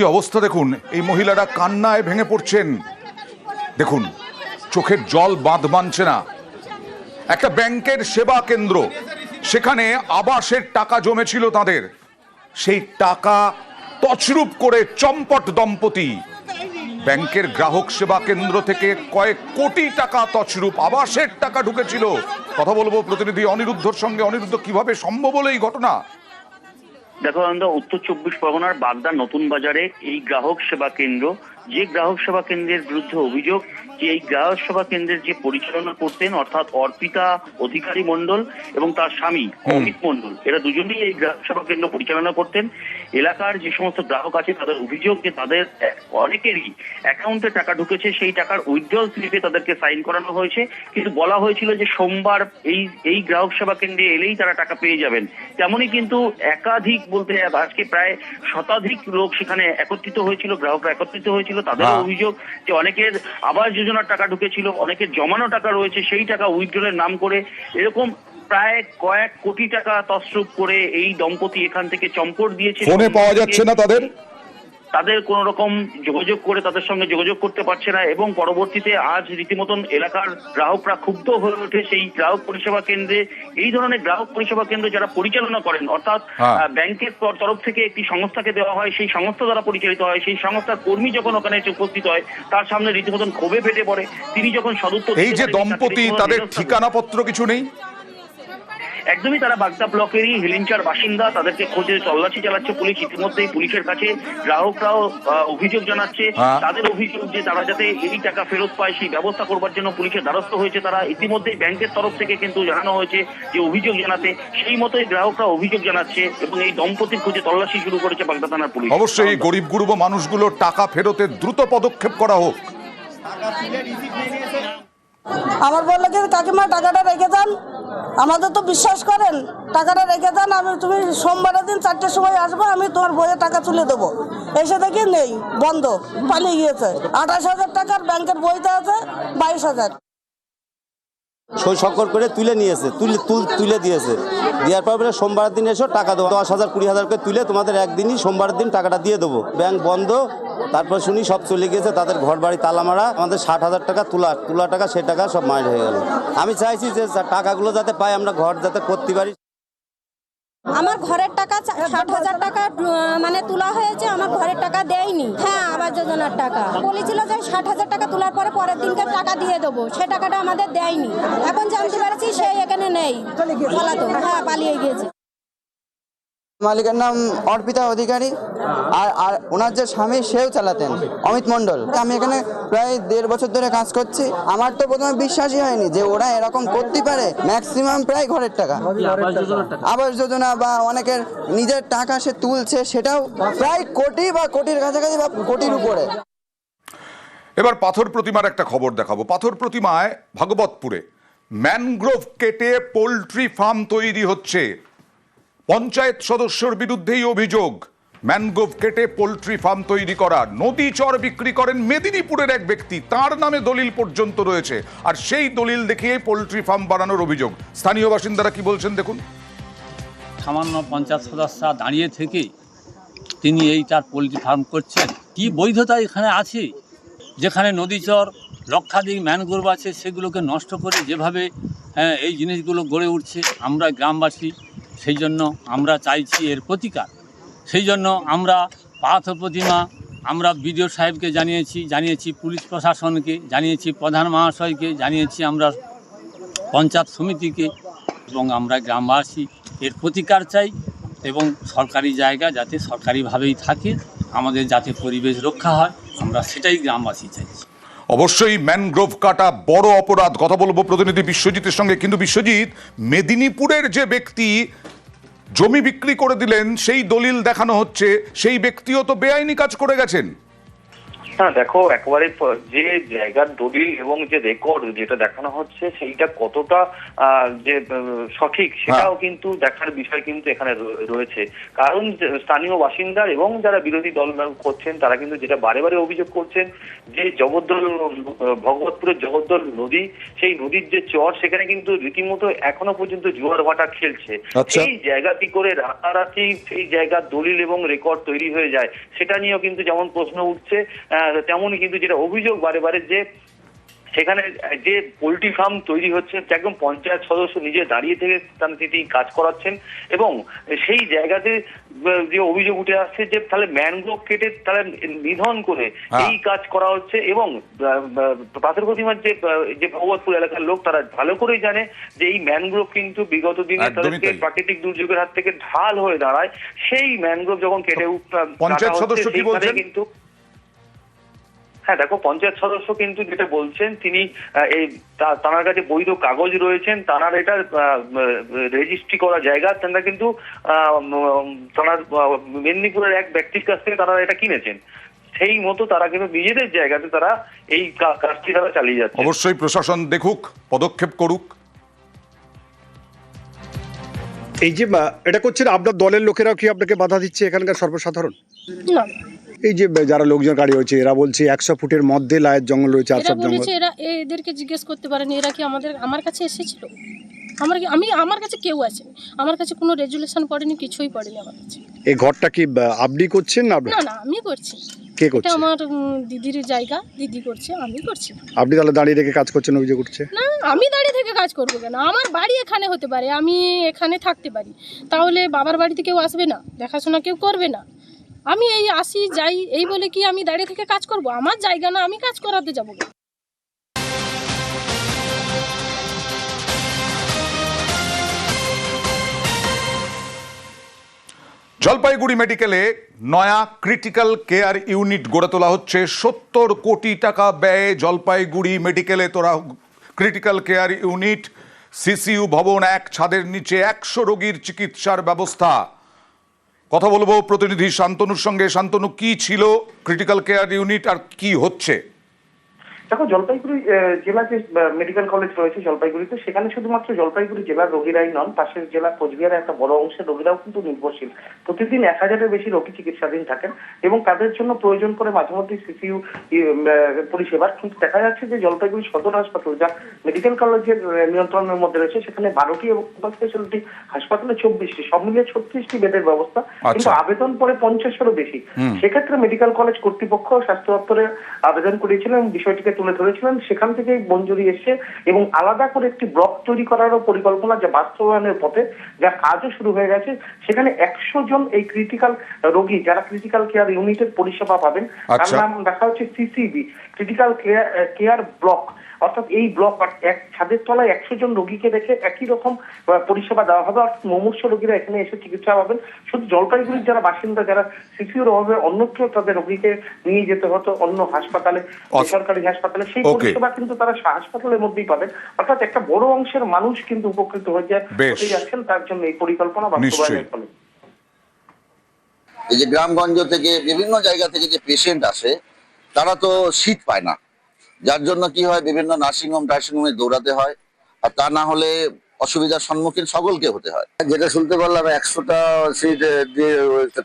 কি অবস্থা দেখুন? এই মহিলারা কান্নায় ভেঙে পড়ছেন। দেখুন, চোখের জল বাঁধ মানছে না। একটা ব্যাংকের সেবা কেন্দ্র, সেখানে আবাসের টাকা জমেছিল তাদের। সেই টাকা তছরূপ করে চম্পট দম্পতি। ব্যাংকের গ্রাহক সেবা কেন্দ্র থেকে কয়েক কোটি টাকা তছরূপ, আবাসের টাকা ঢুকেছিল। কথা বলব প্রতিনিধি অনিরুদ্ধর সঙ্গে। অনিরুদ্ধ, কীভাবে সম্ভব হলো এই ঘটনা? দেখো আনন্দ উত্তর চব্বিশ পরগনার বাগদা নতুন বাজারে এই গ্রাহক সেবা কেন্দ্র যে গ্রাহক সেবা কেন্দ্রের বিরুদ্ধে অভিযোগ যে এই গ্রাহক সেবা কেন্দ্রের যে পরিচালনা করতেন অর্থাৎ অর্পিতা অধিকারী মণ্ডল এবং তার স্বামী অমিত মণ্ডল এরা দুজনেই এই গ্রাহক সেবা কেন্দ্র পরিচালনা করতেন। এলাকার যে সমস্ত গ্রাহক আছে তাদের অভিযোগ যে তাদের অনেকেরই অ্যাকাউন্টে টাকা ঢুকেছে সেই টাকার উইথড্রল স্লিপে তাদেরকে সাইন করানো হয়েছে। কিন্তু বলা হয়েছিল যে সোমবার এই এই গ্রাহক সেবা কেন্দ্রে এলেই তারা টাকা পেয়ে যাবেন। তেমনই কিন্তু একাধিক বলতে আজকে প্রায় শতাধিক লোক সেখানে একত্রিত হয়েছিল গ্রাহকরা একত্রিত হয়েছিল। তাদের হ্যাঁ। অভিযোগ যে অনেকের আবাস যোজনার টাকা ঢুকেছিল অনেকের জমানো টাকা রয়েছে সেই টাকা উইথড্রলের নাম করে এরকম প্রায় কয়েক কোটি টাকা তসরুপ করে এই দম্পতি এখান থেকে চম্পট দিয়েছে ফোনে পাওয়া যাচ্ছে না তাদের তাদের কোন রকম যোগাযোগ করে তাদের সঙ্গে যোগাযোগ করতে পারছে না এবং পরবর্তীতে আজ রীতিমতন এলাকার গ্রাহকরা ক্ষুব্ধ হয়ে ওঠে সেই গ্রাহক পরিষেবা কেন্দ্রে। এই ধরনের গ্রাহক পরিষেবা কেন্দ্র যারা পরিচালনা করেন অর্থাৎ হ্যাঁ। ব্যাংকের তরফ থেকে একটি সংস্থাকে দেওয়া হয় সেই সংস্থা দ্বারা পরিচালিত হয় সেই সংস্থার কর্মী যখন ওখানে এসে উপস্থিত হয় তার সামনে রীতিমতন ক্ষোভে ফেটে পড়ে। তিনি যখন সদুত্তর এই যে দম্পতি তাদের হেনস্থা ঠিকানাপত্র কিছু নেই? একদমই তারা বাগদা ব্লকেরই হেলিঞ্চার বাসিন্দা তাদেরকে খোঁজে তল্লাশি চালাচ্ছে পুলিশ। ইতিমধ্যেই পুলিশের কাছে গ্রাহকরাও আহ, অভিযোগ জানাচ্ছে। হ্যাঁ। তাদের অভিযোগ যে তারা যাতে এই টাকা ফেরত পায় সেই ব্যবস্থা করবার জন্য পুলিশের দ্বারস্থ হয়েছে তারা। ইতিমধ্যেই ব্যাংকের তরফ থেকে কিন্তু জানানো হয়েছে যে অভিযোগ জানাতে। সেই মতোই গ্রাহকরা অভিযোগ জানাচ্ছে এবং এই দম্পতির খোঁজে তল্লাশি শুরু করেছে বাগদা থানার পুলিশ। অবশ্যই এই গরিব গুরুব মানুষগুলোর টাকা ফেরতের দ্রুত পদক্ষেপ করা হোক। আমার বলল যে, কাকিমা, টাকাটা রেখে যান। আমাদের তো বিশ্বাস করেন, টাকাটা রেখে যান, আমি তুমি সোমবারের দিন চারটের সময় আসব, আমি তোমার বইয়ে টাকা তুলে দেবো। এসে দেখি নেই, বন্ধ, পালিয়ে গিয়েছে। আঠাশ হাজার টাকার ব্যাংকের বইতে আছে, বাইশ হাজার। সই করে তুলে নিয়েছে, তুলে, তুল দিয়েছে। দেওয়ার পর বলে, সোমবার দিন এসো, টাকা দেবো। দশ হাজার, কুড়ি হাজার করে তুলে তোমাদের একদিনই সোমবার দিন টাকাটা দিয়ে দেবো। ব্যাংক বন্ধ, তারপর শুনি সব চলে গিয়েছে, তাদের ঘর বাড়ি তালা মারা আমাদের ষাট হাজার টাকা তোলা তোলা টাকা, সে টাকা সব মাইর হয়ে গেল। আমি চাইছি যে টাকাগুলো যাতে পাই, আমরা ঘর যাতে করতে পারি। আমার ঘরের টাকা চা- ষাট হাজার টাকা মানে তোলা হয়েছে আমার ঘরের টাকা দেয়নি। হ্যাঁ আবাস যোজনার টাকা। বলেছিল যে ষাট হাজার টাকা তোলার পরে পরের দিনকে টাকা দিয়ে দেবো। সে টাকাটা আমাদের দেয়নি। এখন জানতে পারছি সে এখানে নেই। পালাতো হ্যাঁ পালিয়ে গিয়েছে। মালিকের নাম অর্পিতা অধিকারী। আর আর ওনার যে স্বামী সেও চালাতেন। অমিত মণ্ডল। আমি এখানে প্রায় দেড় বছর ধরে কাজ করছি। আমার তো প্রথমে বিশ্বাসই হয়নি যে ওরা এরকম করতে পারে। ম্যাক্সিমাম প্রায় ঘরের টাকা। আবাস যোজনা বা অনেকের নিজের টাকা সে তুলছে, সেটাও প্রায় কোটি বা কোটির কাছাকাছি বা কোটির উপরে। এবার পাথর প্রতিমার একটা খবর দেখাবো। পাথর প্রতিমায় ভাগবতপুরে ম্যানগ্রোভ কেটে পোলট্রি ফার্ম তৈরি হচ্ছে। পঞ্চায়েত সদস্যর বিরুদ্ধেই অভিযোগ। ম্যানগ্রোভ কেটে পোলট্রি ফার্ম তৈরি করা। নদী চর বিক্রি করেন মেদিনীপুরের এক ব্যক্তি। তার নামে দলিল পর্যন্ত রয়েছে। আর সেই দলিল দেখিয়ে পোলট্রি ফার্ম বানানোর অভিযোগ। স্থানীয় বাসিন্দারা কি বলছেন দেখুন? সামান্য পঞ্চায়েত সদস্য দাঁড়িয়ে থেকে তিনি এই তার পোলট্রি ফার্ম করছেন। কি বৈধতা এখানে আছে? যেখানে নদীচর লক্ষাধিক ম্যানগ্রোভ আছে সেগুলোকে নষ্ট করে যেভাবে হ্যাঁ, এই জিনিসগুলো গড়ে উঠছে। আমরা গ্রামবাসী সেই জন্য আমরা চাইছি এর প্রতিকার। সেই জন্য আমরা পাথ প্রতিমা আমরা বিডিও সাহেবকে জানিয়েছি জানিয়েছি পুলিশ প্রশাসনকে, জানিয়েছি প্রধান মহাশয়কে, জানিয়েছি আমরা পঞ্চায়েত সমিতিকে এবং আমরা গ্রামবাসী। এর প্রতিকার চাই এবং সরকারি জায়গা যাতে সরকারিভাবেই থাকে, আমাদের যাতে পরিবেশ রক্ষা হয়, আমরা সেটাই গ্রামবাসী চাইছি। অবশ্যই ম্যানগ্রোভ কাটা বড় অপরাধ, কথা বলব প্রতিনিধি বিশ্বজিতের সঙ্গে। কিন্তু বিশ্বজিৎ, মেদিনীপুরের যে ব্যক্তি জমি বিক্রি করে দিলেন, সেই দলিল দেখানো হচ্ছে, সেই ব্যক্তিও তো বেআইনি কাজ করে গেছেন। হ্যাঁ দেখো একবারে যে জায়গার দলিল এবং যে রেকর্ড যেটা দেখানো হচ্ছে সেইটা কতটা যে সঠিক সেটাও কিন্তু দেখার বিষয় কিন্তু এখানে রয়েছে। কারণ স্থানীয় বাসিন্দা এবং যারা বিরোধী দল করছেন তারা কিন্তু যেটা বারে বারে অভিযোগ করছেন যে জগদ্দল ভগবতপুরের জগদ্দল নদী সেই নদীর যে চর সেখানে কিন্তু রীতিমতো এখনও পর্যন্ত জোয়ার ভাটা খেলছে। আচ্ছা। এই জায়গাটি করে রাতারাতি সেই জায়গার দলিল এবং রেকর্ড তৈরি হয়ে যায় সেটা নিয়েও কিন্তু যেমন প্রশ্ন উঠছে আহ, তেমনই কিন্তু যেটা অভিযোগ বারে বারে যে সেখানে যে পোল্ট্রি ফার্ম তৈরি হচ্ছে একদম পঞ্চায়েত সদস্য নিজে দাঁড়িয়ে থেকে তার তিনি কাজ করাচ্ছেন এবং সেই জায়গাতে যে অভিযোগ উঠে আসছে যে তাহলে ম্যানগ্রোভ কেটে তাহলে নিধন করে হ্যাঁ। এই কাজ করা হচ্ছে এবং পাথর প্রতিমার যে যে ভগবতপুর এলাকার লোক তারা ভালো করেই জানে যে এই ম্যানগ্রোভ কিন্তু বিগত দিনে তাদেরকে প্রাকৃতিক দুর্যোগের হাত থেকে ঢাল হয়ে দাঁড়ায় সেই ম্যানগ্রোভ যখন কেটে উঠ- পঞ্চায়েত সদস্য কি সেইখানে বলছেন? কিন্তু হ্যাঁ দেখো পঞ্চায়েত সদস্য কিন্তু যেটা বলছেন তিনি আহ, এই তা- তার কাছে বৈধ কাগজ রয়েছেন তার এটা রেজিস্ট্রি করা জায়গা তারা কিন্তু আহ, উম, মেদিনীপুরের এক ব্যক্তির কাছ থেকে তারা এটা কিনেছেন। সেই মতো তারা কিন্তু নিজেদের জায়গাতে তারা এই কাজটি তারা চালিয়ে যাচ্ছে অবশ্যই প্রশাসন দেখুক পদক্ষেপ করুক। এই যে এটা করছেন আপনার দলের লোকেরাও কি আপনাকে বাধা দিচ্ছে এখানকার সর্বসাধারণ? না এই যে যারা লোকজন গাড়ি হয়েছে এরা বলছে একশো ফুটের মধ্যে লায়ের জঙ্গল রয়েছে আর সব জঙ্গল। এরা এদেরকে জিজ্ঞেস করতে পারেনি এরা কি আমাদের আমার কাছে এসেছিল? আমার কি- আমি আমার কাছে কেউ আসেনি। আমার কাছে কোনো রেজুলেশন পড়েনি কিছুই পড়েনি আমার কাছে। এই ঘরটা কি আপনি করছেন না? না না আমি করছি। কে করছে? এটা আমার দিদির জায়গা দিদি করছে আমি করছি। আপনি তাহলে দাঁড়িয়ে রেখে কাজ করছেন অভিযোগ করছে না আমি দাঁড়িয়ে থেকে কাজ করব কেন? আমার বাড়ি এখানে হতে পারে আমি এখানে থাকতে পারি। তাহলে বাবার বাড়িতে কেউ আসবে না? দেখাশোনা কেউ করবে না? আমি এই আসি, যাই, এই বলে কি আমি দাঁড়িয়ে থেকে কাজ করব? আমার জায়গা না, আমি কাজ করাতে যাব। জলপাইগুড়ি মেডিকেলে নয়া ক্রিটিক্যাল কেয়ার ইউনিট গড়ে তোলা হচ্ছে। সত্তর কোটি টাকা ব্যয়ে জলপাইগুড়ি মেডিকেলে তোরা ক্রিটিক্যাল কেয়ার ইউনিট, সিসিইউ ভবন এক ছাদের নিচে একশো রোগীর চিকিৎসার ব্যবস্থা। কথা বলব প্রতিনিধি শান্তনুর সঙ্গে। শান্তনু কি ছিল ক্রিটিক্যাল কেয়ার ইউনিট আর কি হচ্ছে? দেখো জলপাইগুড়ি জেলা যে মেডিকেল কলেজ রয়েছে জলপাইগুড়িতে সেখানে শুধুমাত্র জলপাইগুড়ি জেলার রোগীরাই নন পাশের জেলা কোচবিহারের একটা বড় অংশের রোগীরাও কিন্তু নির্ভরশীল। প্রতিদিন এক হাজারের বেশি রোগী চিকিৎসাধীন থাকেন এবং তাদের জন্য প্রয়োজন করে মাঝে মধ্যে সিসিইউ পরিষেবার। কিন্তু দেখা যাচ্ছে যে জলপাইগুড়ি সদর হাসপাতাল যা মেডিকেল কলেজের নিয়ন্ত্রণের মধ্যে রয়েছে সেখানে বারোটি এবং সুপার স্পেশালিটি হাসপাতালে চব্বিশটি সব মিলিয়ে ছত্রিশটি বেডের ব্যবস্থা কিন্তু আচ্ছা। আবেদন পরে পঞ্চাশেরও বেশি। সেক্ষেত্রে মেডিকেল কলেজ কর্তৃপক্ষ স্বাস্থ্য দপ্তরে আবেদন করেছিলেন এবং বিষয়টিকে তুলে ধরেছিলেন সেখান থেকে মঞ্জুরি এসে এবং আলাদা করে একটি ব্লক তৈরি করারও পরিকল্পনা যা বাস্তবায়নের পথে যা কাজও শুরু হয়ে গেছে সেখানে একশো জন এই ক্রিটিক্যাল রোগী যারা ক্রিটিক্যাল কেয়ার ইউনিটের পরিষেবা পাবেন তার আচ্ছা। নাম দেখা হচ্ছে CCB critical care care block অর্থাৎ এই ব্লক এক ছাদের তলায় একশো জন রোগীকে রেখে একই রকম পরিষেবা দেওয়া হবে অর্থাৎ মুমূর্ষ রোগীরা এখানে এসে চিকিৎসা পাবেন। শুধু জলপাইগুড়ির যারা বাসিন্দা যারা সিসিউর অভাবে অন্যত্র তাদের রোগীকে নিয়ে যেতে হতো অন্য হাসপাতালে বেসরকারি হাসপাতালে সেই পরিষেবা কিন্তু তারা হাসপাতালের মধ্যেই পাবেন। অর্থাৎ একটা বড় অংশের মানুষ কিন্তু উপকৃত হয়ে যাচ্ছেন তার জন্য এই পরিকল্পনা বাস্তবায়নের ফলে। এই যে গ্রামগঞ্জ থেকে বিভিন্ন জায়গা থেকে যে পেশেন্ট আসে তারা তো সিট পায় না। যার জন্য কি হয় বিভিন্ন নার্সিংহোম টার্সিংহোমে দৌড়াতে হয়। আর তা না হলে অসুবিধার সম্মুখীন সকলকে হতে হয়। যেটা শুনতে পারলাম একশোটা সিট দিয়ে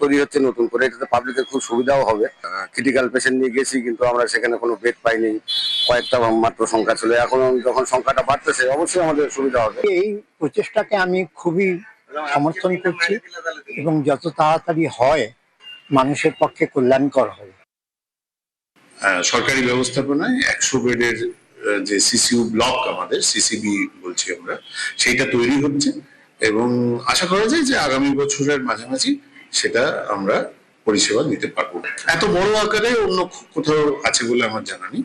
তৈরি হচ্ছে নতুন করে। এটাতে পাবলিকের খুব সুবিধাও হবে। ক্রিটিক্যাল পেশেন্ট নিয়ে গেছি কিন্তু আমরা সেখানে কোনো বেড পাইনি। কয়েকটা মাত্র সংখ্যা ছিল। এখন যখন সংখ্যাটা বাড়তেছে অবশ্যই আমাদের সুবিধা হবে। এই প্রচেষ্টাকে আমি খুবই সমর্থন করছি এবং যত তাড়াতাড়ি হয় মানুষের পক্ষে কল্যাণকর হবে সরকারি ব্যবস্থাপনায় একশো বেডের যে সিসিউ ব্লক আমাদের সিসিবি বলছি আমরা, সেইটা তৈরি হচ্ছে। এবং আশা করা যায় যে আগামী বছরের মাঝামাঝি সেটা আমরা পরিষেবা দিতে পারব। এত বড় আকারে অন্য কোথাও আছে বলে আমার জানা নেই।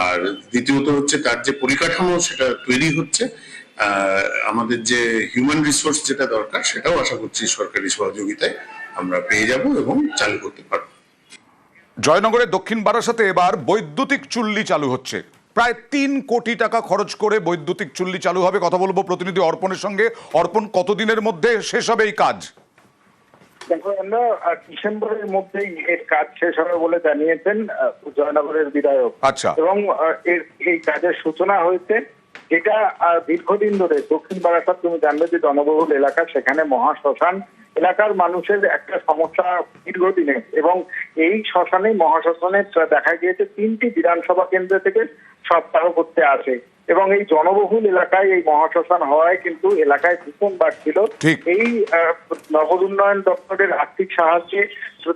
আর দ্বিতীয়ত হচ্ছে তার যে পরিকাঠামো, সেটা তৈরি হচ্ছে। আমাদের যে হিউম্যান রিসোর্স যেটা দরকার, সেটাও আশা করছি সরকারি সহযোগিতায় আমরা পেয়ে যাব এবং চালু করতে পারব। জয়নগরের দক্ষিণ বারাসাতে এবার বৈদ্যুতিক চুল্লি চালু হচ্ছে। প্রায় তিন কোটি টাকা খরচ করে বৈদ্যুতিক চুল্লি চালু হবে কথা বলব প্রতিনিধি অর্পণের সঙ্গে। অর্পণ কতদিনের মধ্যে শেষ হবে এই কাজ? দেখো আমরা ডিসেম্বরের মধ্যেই এর কাজ শেষ হবে বলে জানিয়েছেন জয়নগরের বিধায়ক। আচ্ছা। এবং এর এই কাজের সূচনা হয়েছে যেটা দীর্ঘদিন ধরে দক্ষিণ বারাসাত তুমি জানবে যে জনবহুল এলাকা সেখানে মহা শ্মশান এলাকার মানুষের একটা সমস্যা দীর্ঘদিনের। এবং এই শ্মশানে মহাশ্মশানে দেখা গিয়েছে তিনটি বিধানসভা কেন্দ্র থেকে সপ্তাহ করতে আসে। এবং এই জনবহুল এলাকায় এই মহাশ্মশান হওয়ায় কিন্তু এলাকায় দূষণ বাড়ছিল এই নগর উন্নয়ন দপ্তরের আর্থিক সাহায্যে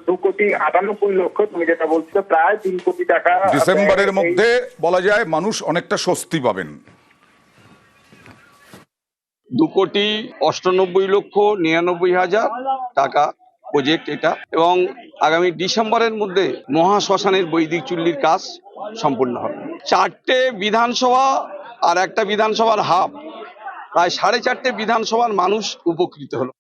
দু কোটি আটানব্বই লক্ষ তুমি যেটা বলছো প্রায় তিন কোটি টাকা ডিসেম্বরের মধ্যে বলা যায় মানুষ অনেকটা স্বস্তি পাবেন। দু কোটি অষ্টানব্বই লক্ষ নিরানব্বই হাজার টাকা প্রজেক্ট এটা এবং আগামী ডিসেম্বরের মধ্যে মহাশ্মশানের বৈদিক চুল্লির কাজ সম্পূর্ণ হবে। চারটে বিধানসভা আর একটা বিধানসভার হাফ। প্রায় সাড়ে চারটে বিধানসভার মানুষ উপকৃত হলো।